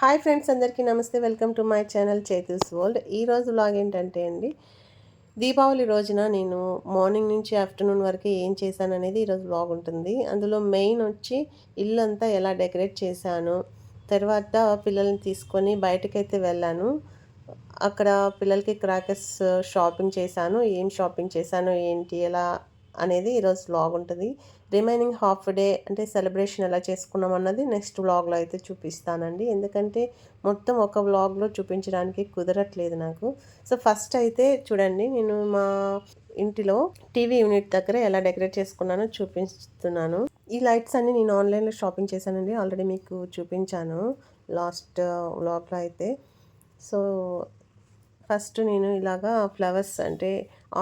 Hi friends అందరికీ నమస్తే. Welcome to my channel Chethu's world. ఈరోజు వ్లాగ్ ఏంటంటే అండి దీపావళి రోజున నేను మార్నింగ్ నుంచి ఆఫ్టర్నూన్ వరకు ఏం చేశాను అనేది ఈరోజు వ్లాగ్ ఉంటుంది. అందులో మెయిన్ వచ్చి ఇల్లు అంతా ఎలా డెకరేట్ చేశాను తర్వాత పిల్లల్ని తీసుకొని బయటకైతే వెళ్ళాను అక్కడ పిల్లలకి క్రాకర్స్ షాపింగ్ చేశాను ఏం షాపింగ్ చేశాను ఏంటి ఎలా అనేది ఈరోజు వ్లాగ్ ఉంటుంది. రిమైనింగ్ హాఫ్ డే అంటే సెలబ్రేషన్ ఎలా చేసుకున్నాం అన్నది నెక్స్ట్ వ్లాగ్లో అయితే చూపిస్తానండి. ఎందుకంటే మొత్తం ఒక వ్లాగ్లో చూపించడానికి కుదరట్లేదు నాకు. సో ఫస్ట్ అయితే చూడండి నేను మా ఇంటిలో టీవీ యూనిట్ దగ్గర ఎలా డెకరేట్ చేసుకున్నానో చూపిస్తున్నాను. ఈ లైట్స్ అన్ని నేను ఆన్లైన్లో షాపింగ్ చేశానండి. ఆల్రెడీ మీకు చూపించాను లాస్ట్ వ్లాగ్లో uh, అయితే. సో ఫస్ట్ నేను ఇలాగా ఫ్లవర్స్ అంటే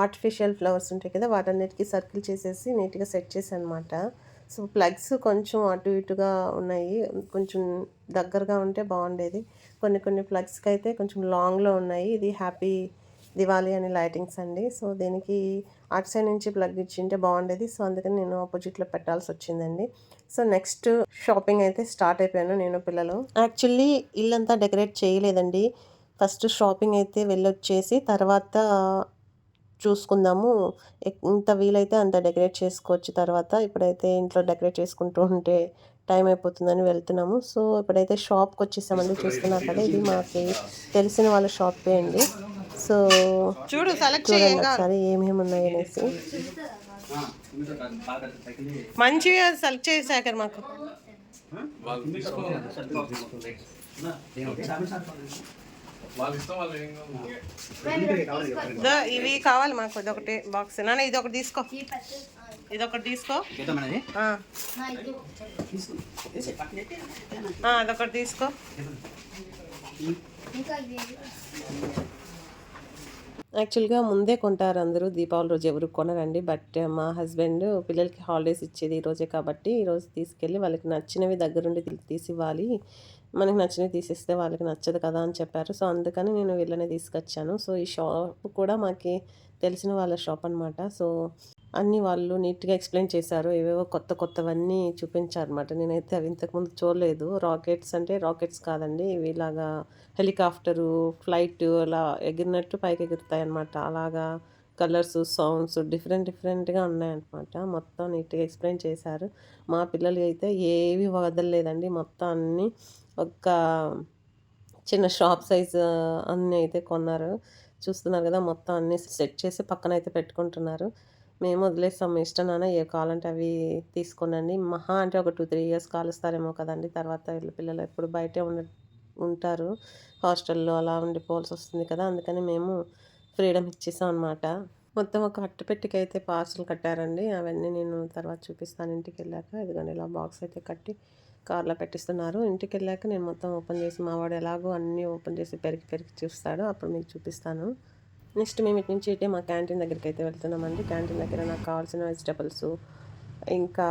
ఆర్టిఫిషియల్ ఫ్లవర్స్ ఉంటాయి కదా వాటన్నిటికీ సర్కిల్ చేసేసి నీట్గా సెట్ చేశాను అనమాట సో ప్లగ్స్ కొంచెం అటు ఇటుగా ఉన్నాయి. కొంచెం దగ్గరగా ఉంటే బాగుండేది. కొన్ని కొన్ని ప్లగ్స్కి అయితే కొంచెం లాంగ్లో ఉన్నాయి. ఇది హ్యాపీ దివాళీ అనే లైటింగ్స్ అండి. సో దీనికి అటు సైడ్ నుంచి ప్లగ్ ఇచ్చింటే బాగుండేది. సో అందుకని నేను ఆపోజిట్లో పెట్టాల్సి వచ్చిందండి. సో నెక్స్ట్ షాపింగ్ అయితే స్టార్ట్ అయిపోయాను నేను పిల్లలు. యాక్చువల్లీ ఇల్లంతా డెకరేట్ చేయలేదండి. ఫస్ట్ షాపింగ్ అయితే వెళ్ళొచ్చేసి తర్వాత చూసుకుందాము. ఎంత వీలైతే అంత డెకరేట్ చేసుకోవచ్చు. తర్వాత ఇప్పుడైతే ఇంట్లో డెకరేట్ చేసుకుంటూ ఉంటే టైం అయిపోతుందని వెళ్తున్నాము. సో ఇప్పుడైతే షాప్కి వచ్చేసామండి. చూస్తున్నారు కదా ఇది మాకు తెలిసిన వాళ్ళ షాపే అండి. సో చూడు చూడండి ఒకసారి ఏమేమి ఉన్నాయి అనేసి. మంచిగా సెలెక్ట్ చేశాక మాకు. ఇవి కావాలి మాకు ఇదొకటి బాక్స్ నాన్న ఇది ఒకటి తీసుకో. ఇది? ఒకటి తీసుకో అదొకటి తీసుకో. యాక్చువల్గా ముందే కొంటారు అందరూ దీపావళి రోజు ఎవరు కొనరండి. బట్ మా హస్బెండ్ పిల్లలకి హాలిడేస్ ఇచ్చేది ఈ రోజే కాబట్టి ఈరోజు తీసుకెళ్ళి వాళ్ళకి నచ్చినవి దగ్గరుండి తీసి ఇవ్వాలి మనకి నచ్చినవి తీసిస్తే వాళ్ళకి నచ్చదు కదా అని చెప్పారు. సో అందుకని నేను వీళ్ళని తీసుకొచ్చాను. సో ఈ షాప్ కూడా మాకు తెలిసిన వాళ్ళ షాప్ అనమాట సో అన్నీ వాళ్ళు నీట్గా ఎక్స్ప్లెయిన్ చేశారు. ఏవేవో కొత్త కొత్తవన్నీ చూపించారు అనమాట నేనైతే అవి ఇంతకుముందు చూడలేదు. రాకెట్స్ అంటే రాకెట్స్ కాదండి. ఇవి ఇలాగా హెలికాప్టరు ఫ్లైట్ అలా ఎగిరినట్టు పైకి ఎగురుతాయి అనమాట అలాగా కలర్స్ సౌండ్స్ డిఫరెంట్ డిఫరెంట్గా ఉన్నాయన్నమాట. మొత్తం నీట్గా ఎక్స్ప్లెయిన్ చేశారు. మా పిల్లలు అయితే ఏవి వదలలేదండి. మొత్తం అన్నీ ఒక చిన్న షాప్ సైజ్ అన్నీ అయితే కొన్నారు. చూస్తున్నారు కదా మొత్తం అన్నీ సెట్ చేసి పక్కన అయితే పెట్టుకుంటున్నారు. మేము వదిలేస్తాం. మీ ఇష్టం నాన్న ఏ కావాలంటే అవి తీసుకోనండి. మహా అంటే ఒక టూ త్రీ ఇయర్స్ కాలుస్తారేమో కదండి. తర్వాత పిల్లలు ఎప్పుడు బయటే ఉండ ఉంటారు. హాస్టల్లో అలా ఉండిపోవాల్సి వస్తుంది కదా. అందుకని మేము ఫ్రీడమ్ ఇచ్చేసాం అనమాట మొత్తం ఒక అట్టపెట్టికి అయితే పార్సల్ కట్టారండి. అవన్నీ నేను తర్వాత చూపిస్తాను. ఇంటికి వెళ్ళాక ఇదిగోండి ఇలా బాక్స్ అయితే కట్టి కార్లో పెట్టిస్తున్నారు. ఇంటికి వెళ్ళాక నేను మొత్తం ఓపెన్ చేసి మా వాడు ఎలాగో అన్నీ ఓపెన్ చేసి పెరిగి పెరిగి చూస్తాడు. అప్పుడు మీకు చూపిస్తాను. నెక్స్ట్ మేము ఇటు నుంచి ఇటే మా క్యాంటీన్ దగ్గరికి అయితే వెళ్తున్నామండి. క్యాంటీన్ దగ్గర నాకు కావాల్సిన వెజిటబుల్స్ ఇంకా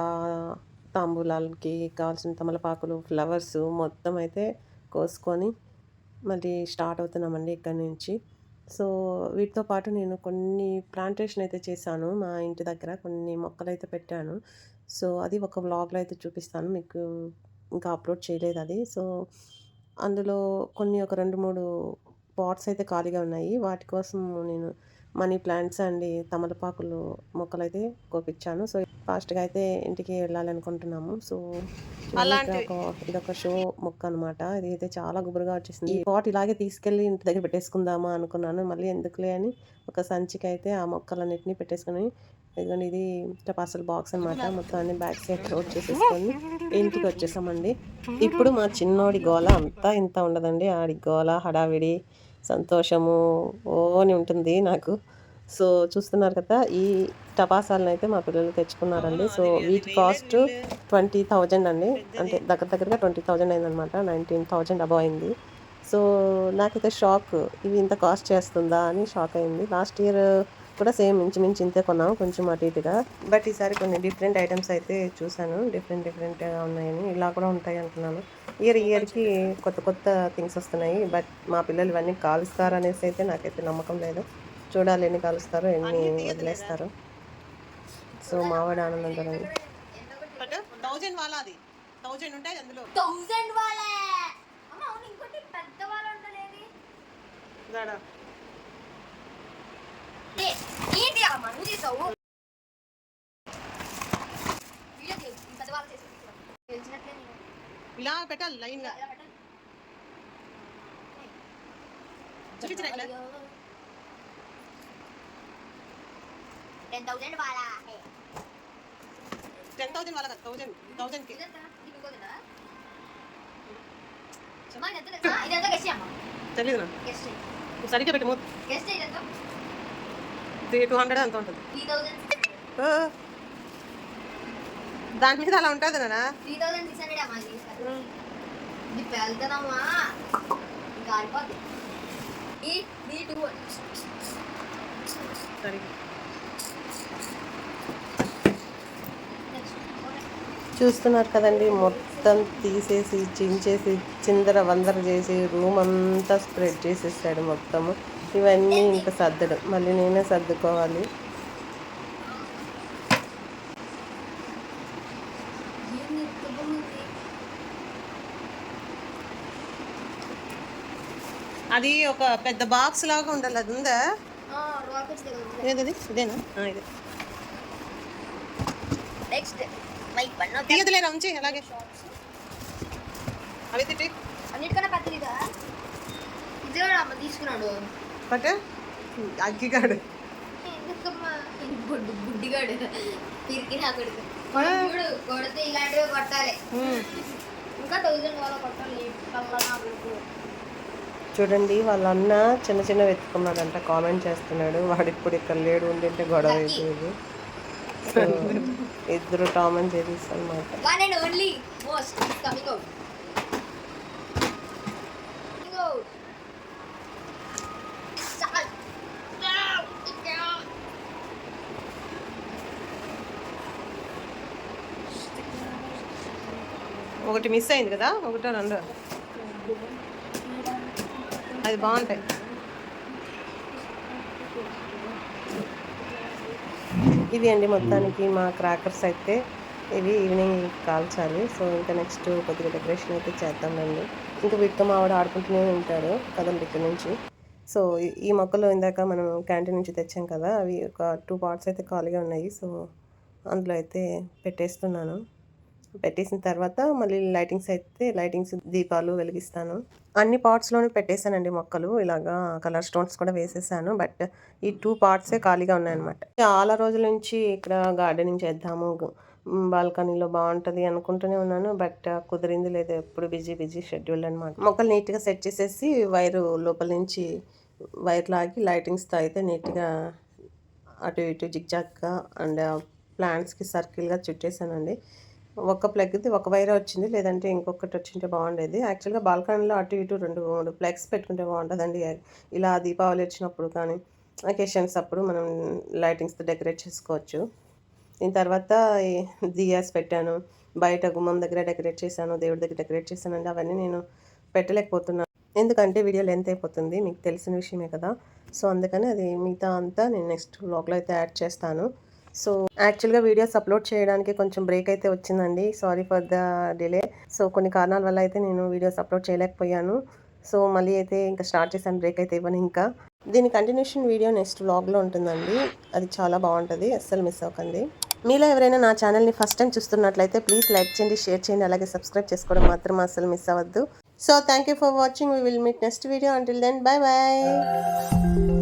తాంబూలాలకి కావాల్సిన తమలపాకులు ఫ్లవర్స్ మొత్తం అయితే కోసుకొని మళ్ళీ స్టార్ట్ అవుతున్నామండి ఇక్కడ నుంచి. సో వీటితో పాటు నేను కొన్ని ప్లాంటేషన్ అయితే చేశాను మా ఇంటి దగ్గర. కొన్ని మొక్కలు అయితే పెట్టాను. సో అది ఒక వ్లాగ్లో అయితే చూపిస్తాను. మీకు ఇంకా అప్లోడ్ చేయలేదు అది. సో అందులో కొన్ని ఒక రెండు మూడు పాట్స్ అయితే ఖాళీగా ఉన్నాయి. వాటి కోసం నేను మనీ ప్లాంట్స్ అండ్ తమలపాకులు మొక్కలు అయితే కోపించాను సో ఫాస్ట్గా అయితే ఇంటికి వెళ్ళాలనుకుంటున్నాము. సో ఇదొక షో మొక్క అనమాట ఇది అయితే చాలా గుబురుగా వచ్చేసింది. ఈ పాట్ ఇలాగే తీసుకెళ్ళి ఇంటి దగ్గర పెట్టేసుకుందామా అనుకున్నాను. మళ్ళీ ఎందుకులే అని ఒక సంచికి అయితే ఆ మొక్కలన్నిటిని పెట్టేసుకుని ఇదిగోండి ఇది టపాసుల బాక్స్ అనమాట. మొత్తం అన్ని బ్యాగ్ సైడ్ లోడ్ చేసేసుకొని ఇంటికి వచ్చేసామండి. ఇప్పుడు మా చిన్నోడి గోల అంతా ఇంత ఉండదండి. ఆడి గోల హడావిడి సంతోషము ఓ అని ఉంటుంది నాకు. సో చూస్తున్నారు కదా ఈ టపాసాలను అయితే మా పిల్లలు తెచ్చుకున్నారండి. సో వీటి కాస్ట్ ట్వంటీ థౌజండ్ అండి. అంటే దగ్గర దగ్గరగా ట్వంటీ థౌజండ్ అయిందనమాట నైన్టీన్ థౌజండ్ అబవ్ అయింది. సో నాకైతే షాక్. ఇవి ఇంత కాస్ట్ చేస్తుందా అని షాక్ అయింది. లాస్ట్ ఇయర్ కూడా సేమ్ ఇంచుమించు ఇంతే కొన్నాము కొంచెం అటు ఇటుగా. బట్ ఈసారి కొన్ని డిఫరెంట్ ఐటమ్స్ అయితే చూశాను. డిఫరెంట్ డిఫరెంట్గా ఉన్నాయని. ఇలా కూడా ఉంటాయి అనుకున్నాను ఇయర్ ఇయర్కి కొత్త కొత్త థింగ్స్ వస్తున్నాయి. బట్ మా పిల్లలు ఇవన్నీ కాలుస్తారు అనేసి అయితే నాకైతే నమ్మకం లేదు. చూడాలి ఎన్ని కాలుస్తారో ఎన్ని వదిలేస్తారో. సో మావాడు ఆనందం థౌజండ్ వాళ్ళ అది థౌజండ్ ఉంటాయి అందులో. థౌజండ్ వాళ్ళే ఏంటి అమ్మ నువ్వు చేసావు వీడియో తీయు. ఈ పెద్దవాళ్ళు చేసి తెలిసినట్లే నేను ఇలా పెట్టాలి లైన్గా. చూపించిన టెన్ థౌసండ్ బాలా టెన్ థౌసండ్ వాళ్ళకి థౌసండ్ థౌసండ్కి గెస్ట్ సరిగ్గా పెట్టి మూత గెస్ట్ ఇదంతా త్రీ టూ హండ్రెడ్ అంత ఉంటుంది. దాని మీద అలా ఉంటుంది నెక్స్ట్ చూస్తున్నారు కదండి మొత్తం తీసేసి చించేసి చిందర వందర చేసి రూమ్ అంతా స్ప్రెడ్ చేసేసాడు మొత్తము. ఇవన్నీ ఇంకా సర్దడం. మళ్ళీ నేనే సర్దుకోవాలి. అది ఒక పెద్ద బాక్స్ లాగా ఉండాలి. అది ఉందా? ఏదది? ఇదేనా? ఇదే. నెక్స్ట్ మైక్ పన్ను తీయదులేరా ఉంచి అలాగే. అవి తిట్టి. అన్నిటికన్నా పెద్దది ఇదా తీసుకున్నాడు. అగ్గిగాడు. గుడ్డిగాడు కొడితే ఇలాంటివి కొట్టాలి. ఇంకా వాళ్ళ కొట్టాలి. చూడండి వాళ్ళ అన్న చిన్న చిన్న వెతుకున్నాడంట కామెంట్ చేస్తున్నాడు. వాడు ఇప్పుడు ఇక్కడ లేడు ఉండింటే గొడవ అయిపోయేది. ఇద్దరు టామ్ అండ్ జెరీస్ అనమాట ఒకటి మిస్ అయింది కదా? ఒకటో రెండు? అది బాగుంటాయి. ఇది అండి మొత్తానికి మా క్రాకర్స్ అయితే. ఇవి ఈవినింగ్ కాల్చాలి. సో ఇంకా నెక్స్ట్ కొద్దిగా డెకరేషన్ అయితే చేద్దామండి. ఇంకా వీటితో మా ఆవిడ ఆడుకుంటూనే ఉంటాడు కదండి ఇక్కడ నుంచి. సో ఈ- ఈ మొక్కలు ఇందాక మనం క్యాంటీన్ నుంచి తెచ్చాం కదా అవి ఒక టూ పార్ట్స్ అయితే ఖాళీగా ఉన్నాయి. సో అందులో అయితే పెట్టేస్తున్నాను. పెట్టేసిన తర్వాత మళ్ళీ లైటింగ్స్ అయితే లైటింగ్స్ దీపాలు వెలిగిస్తాను. అన్ని పార్ట్స్లోనే పెట్టేశానండి మొక్కలు. ఇలాగా కలర్ స్టోన్స్ కూడా వేసేసాను. బట్ ఈ టూ పార్ట్సే ఖాళీగా ఉన్నాయన్నమాట. చాలా రోజుల నుంచి ఇక్కడ గార్డెనింగ్ చేద్దాము. బాల్కనీలో బాగుంటుంది అనుకుంటూనే ఉన్నాను. బట్ కుదిరింది లేదు. ఎప్పుడు బిజీ బిజీ షెడ్యూల్ అనమాట మొక్కలు నీట్గా సెట్ చేసేసి వైరు లోపల నుంచి వైర్ లాగి లైటింగ్స్తో అయితే నీట్గా అటు ఇటు జిగ్జాగ్గా అండ్ ప్లాంట్స్కి సర్కిల్గా చుట్టేసానండి ఒక ప్లగ్ది ఒక వైర్ వచ్చింది లేదంటే ఇంకొకటి వచ్చింటే బాగుండేది. యాక్చువల్గా బాల్కనీలో అటు ఇటు రెండు మూడు ప్లగ్స్ పెట్టుకుంటే బాగుంటుందండి. ఇలా దీపావళి వచ్చినప్పుడు కానీ అకేషన్స్ అప్పుడు మనం లైటింగ్స్తో డెకరేట్ చేసుకోవచ్చు. దీని తర్వాత దియాస్ పెట్టాను. బయట గుమ్మం దగ్గర డెకరేట్ చేశాను దేవుడి దగ్గర డెకరేట్ చేశానండి. అవన్నీ నేను పెట్టలేకపోతున్నాను. ఎందుకంటే వీడియో లెంత్ అయిపోతుంది మీకు తెలిసిన విషయమే కదా. సో అందుకని అది మిగతా అంతా నేను నెక్స్ట్ బ్లాగ్లో అయితే యాడ్ చేస్తాను. సో యాక్చువల్గా వీడియోస్ అప్లోడ్ చేయడానికి కొంచెం బ్రేక్ అయితే వచ్చిందండి. Sorry for the delay so కొన్ని కారణాల వల్ల అయితే నేను వీడియోస్ అప్లోడ్ చేయలేకపోయాను. సో మళ్ళీ అయితే ఇంకా స్టార్ట్ చేశాను బ్రేక్ అయితే ఇవ్వను ఇంకా. దీని కంటిన్యూషన్ వీడియో నెక్స్ట్ వ్లాగ్లో ఉంటుందండి. అది చాలా బాగుంటుంది. అస్సలు మిస్ అవ్వకండి. మీలో ఎవరైనా నా ఛానల్ని ఫస్ట్ టైం చూస్తున్నట్లయితే ప్లీజ్ లైక్ చేయండి షేర్ చేయండి అలాగే సబ్స్క్రైబ్ చేసుకోవడం మాత్రం అస్సలు మిస్ అవ్వద్దు. So thank you for watching we will meet next video until then bye bye